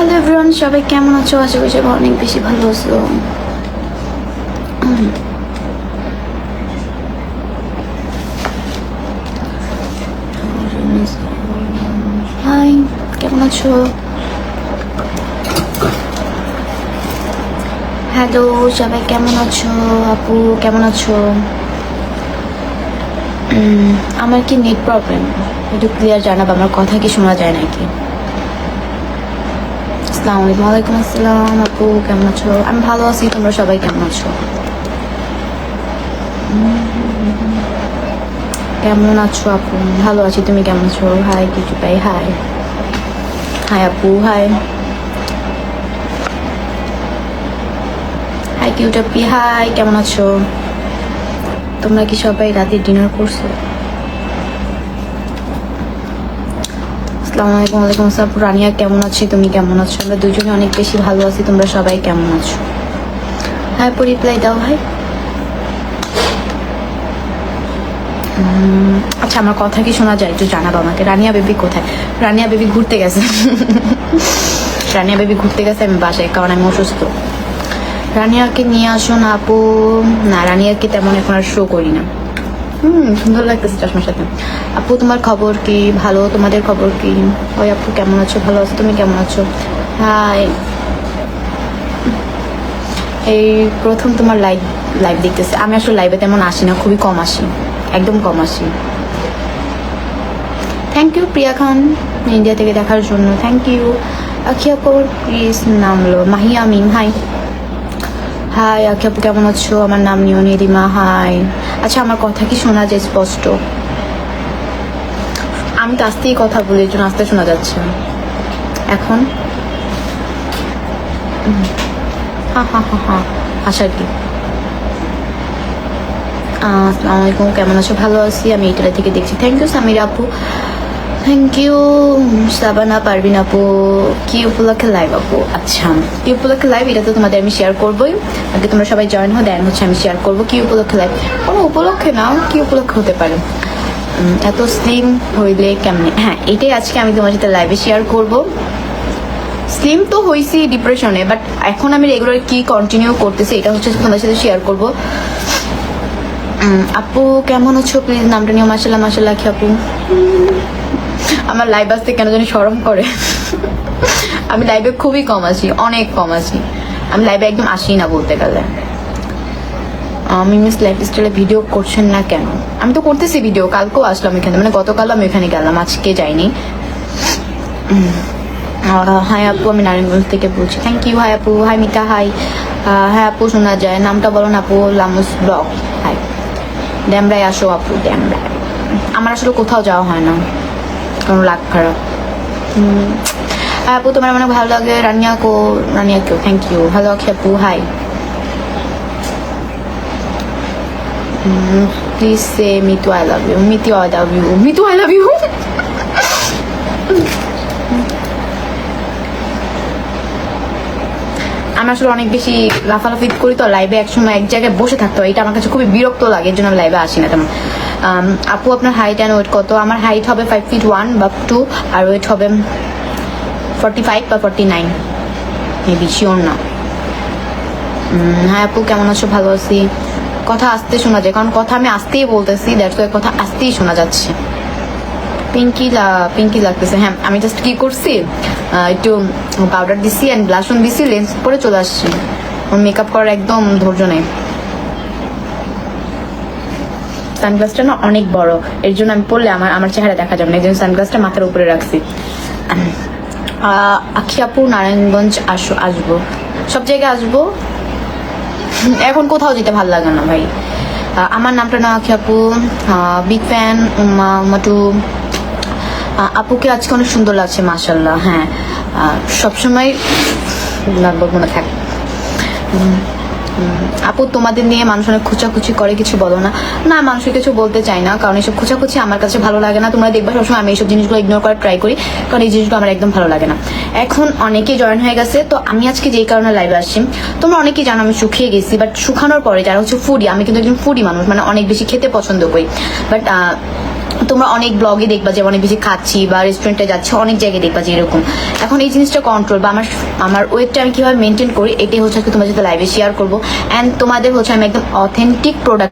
Hello everyone সবাই কেমন আছো? আশা করি সবাই অনেক বেশি ভালো আছো। হাই কেমন আছো? হ্যালো সবাই কেমন আছো? আপু, কেমন আছো? আমার কি নেট প্রবলেম? একটু ক্লিয়ার জানাব, আমার কথা কি শোনা যায় নাকি? আসসালামু আলাইকুম, আসসালাম আপু, কেমন আছো? আমি ভালো আছি, তোমরা সবাই কেমন আছো? কেমন আছো আপু? ভালো আছি, তুমি কেমন আছো? হাই কিছু পাই হাই হাই আপু হাই হাই কিউটাপি হাই কেমন আছো? তোমরা কি সবাই রাতে ডিনার করছ? আসসালামু আলাইকুম, ওয়ালাইকুম আসসালাম। রানিয়া, কেমন আছি? তুমি কেমন আছো? আমরা দুজনে অনেক বেশি ভালো আছি, তোমরা সবাই কেমন আছো? হ্যাঁ রিপ্লাই দাও, ভাই। আচ্ছা আমার কথা কি শোনা যায়? একটু জানাব আমাকে। রানিয়া বেবি কোথায়? রানিয়া বেবি ঘুরতে গেছে। রানিয়া বেবি ঘুরতে গেছে, আমি বাসায়, কারণ আমি অসুস্থ। রানিয়াকে নিয়ে আসো না আপু। না, রানিয়াকে তেমন এখন আর শো করি না। হুম, সুন্দর লাগতেছে চশমার সাথে। আপু, তোমার খবর কি? ভালো? তোমাদের খবর কি? ওই আপু, কেমন আছো? ভালো আছো? তুমি কেমন আছো? হাই। এই প্রথম তোমার লাইভ লাইভ দেখতেছে। আমি আসলে লাইভে তেমন আসি না, খুবই কম আসি। একদম কম আসি। Thank you Priya Khan India থেকে দেখার জন্য। থ্যাংক ইউ আখিয়া কবর প্লিজ নামলো। মাহিয়া মিম হাই হাই আখি আপু, কেমন আছো? আমার নাম নিও নিরিমা হাই আচ্ছা আমার কথা কি শোনা যায় স্পষ্ট? আমি তো আস্তেই কথা বলি এর জন্য আস্তে শোনা যাচ্ছে। এখন? আসার কি আসসালামু আলাইকুম, কেমন আছো? ভালো আছি, আমি এটা থেকে দেখছি। থ্যাংক ইউ সামির আপু। থ্যাংক ইউ সাবানা পারবিন আপু কি উপলক্ষে লাইভ আপু আচ্ছা কি উপলক্ষে লাইভ এটা তো তোমাদের আমি শেয়ার করবোই আগে তোমরা সবাই জয়েন হো দেন হচ্ছে আমি শেয়ার করব কি উপলক্ষে লাইভ কোনো উপলক্ষে না কি উপলক্ষে হতে পারে এত স্লিম হইলে কেমনে হ্যাঁ এটাই আজকে আমি তোমার সাথে লাইভে শেয়ার করব স্লিম তো হয়েছি ডিপ্রেশনে বাট এখন আমি রেগুলার কি কন্টিনিউ করতেছি এটা হচ্ছে তোমাদের সাথে শেয়ার করব আপু কেমন আছো প্লিজ নামটা নিও মাসাল্লাহ মাসাল্লাহ কি আপু আমার লাইভ আসতে কেন জানি সরম করে। আমি লাইভে খুবই কম আসি অনেক কম আসি আমি লাইভে একদম আসি না বলতে গেলে। আমি মিস লাইফ স্টাইলে ভিডিও করছেন না কেন? আমি তো করতেছি ভিডিও কালকেও আসলাম এখানে মানে গতকালও আমি এখানে গেলাম, আজকে যাইনি। হাই আপু, আমি নারায়ণগঞ্জ থেকে বলছি থ্যাংক ইউ হাই আপু হাই মিতা হাই হ্যাঁ আপু, শোনা যায়, নামটা বলো না আপু, লামুস ব্লগ হাই ড্যামরায় আসো আপু ড্যামরায় আমার আসলে কোথাও যাওয়া হয় না। লাগ খারাপ। হ্যাঁ আপু তোমার অনেক ভালো লাগে? রানিয়া কো রানিয়া কেউ থ্যাংক ইউ ভালো আছি আপু hi please say Mitu I love you Mitu I love you Mitu I love you আমি আসলে অনেক বেশি লাফালাফি করি তো লাইভে একসময় এক জায়গায় বসে থাকতে হয়। এটা আমার কাছে খুবই বিরক্ত লাগে এর জন্য আমি লাইভে আসি না। তেমন আপু, আপনার হাইট অ্যান্ড ওয়েট কত? আমার হাইট হবে ফাইভ ফিট ওয়ান বা টু আর ওয়েট হবে ফর্টি ফাইভ বা ফর্টি নাইন মেবি শিওর না হ্যাঁ আপু, কেমন আছো? ভালো আছি। কথা আসতে শোনা যায়, কারণ কথা আমি আসতেই বলতেছি দ্যাটস ওয়াই কথা আসতেই শোনা যাচ্ছে। পিঙ্কি পিঙ্কি লাগতেছে। হ্যাঁ আমি জাস্ট কি করছি? একটু পাউডার দিছি অ্যান্ড ব্লাশন দিছি লেন্স পরে চলে আসছি। ওর মেকআপ করার একদম ধৈর্য নেই। সানগ্লাসটা না অনেক বড়। এর জন্য আমি পড়লে আমার আমার চেহারা দেখা যাবে না। এই জন্য সানগ্লাসটা মাথার উপরে রাখছি। আহ, আখি আপু নারায়ণগঞ্জ আসো আসব। সব জায়গায় আসব। এখন কোথাও যেতে ভালো লাগে না ভাই। আমার নামটা না আখি আপু বিগ ফ্যান মাটু আপুকে আজকে অনেক সুন্দর লাগছে মাসাল্লাহ হ্যাঁ। সবসময় লাগবে মনে থাক। আপু, তোমাদের নিয়ে মানুষ অনেক খুচাখুচি করে, কিছু বলো না। না মানুষের কিছু বলতে চাই না, কারণ এইসব খুচাখুচি আমার কাছে ভালো লাগে না। তোমরা দেখবা সবসময় আমি এইসব জিনিসগুলো ইগনোর করার ট্রাই করি, কারণ এই জিনিসগুলো আমার একদম ভালো লাগে না। এখন অনেকেই জয়েন হয়ে গেছে, তো আমি আজকে যেই কারণে লাইভে আসছি, তোমরা অনেকেই জানো আমি শুকিয়ে গেছি বাট শুকানোর পরে যারা হচ্ছে ফুডি আমি কিন্তু একজন ফুডি মানুষ মানে অনেক বেশি খেতে পছন্দ করি। বাট তোমরা অনেক ব্লগে দেখবা, যে অনেক বেশি খাচ্ছি বা রেস্টুরেন্টে যাচ্ছি, অনেক জায়গায় দেখবা যে এরকম। এখন এই জিনিসটা কন্ট্রোল বা আমার আমার ওয়েটটা আমি কীভাবে মেনটেন করি, এটাই হচ্ছে তোমার সাথে লাইভে শেয়ার করব। অ্যান্ড তোমাদের হচ্ছে আমি একদম অথেন্টিক প্রোডাক্ট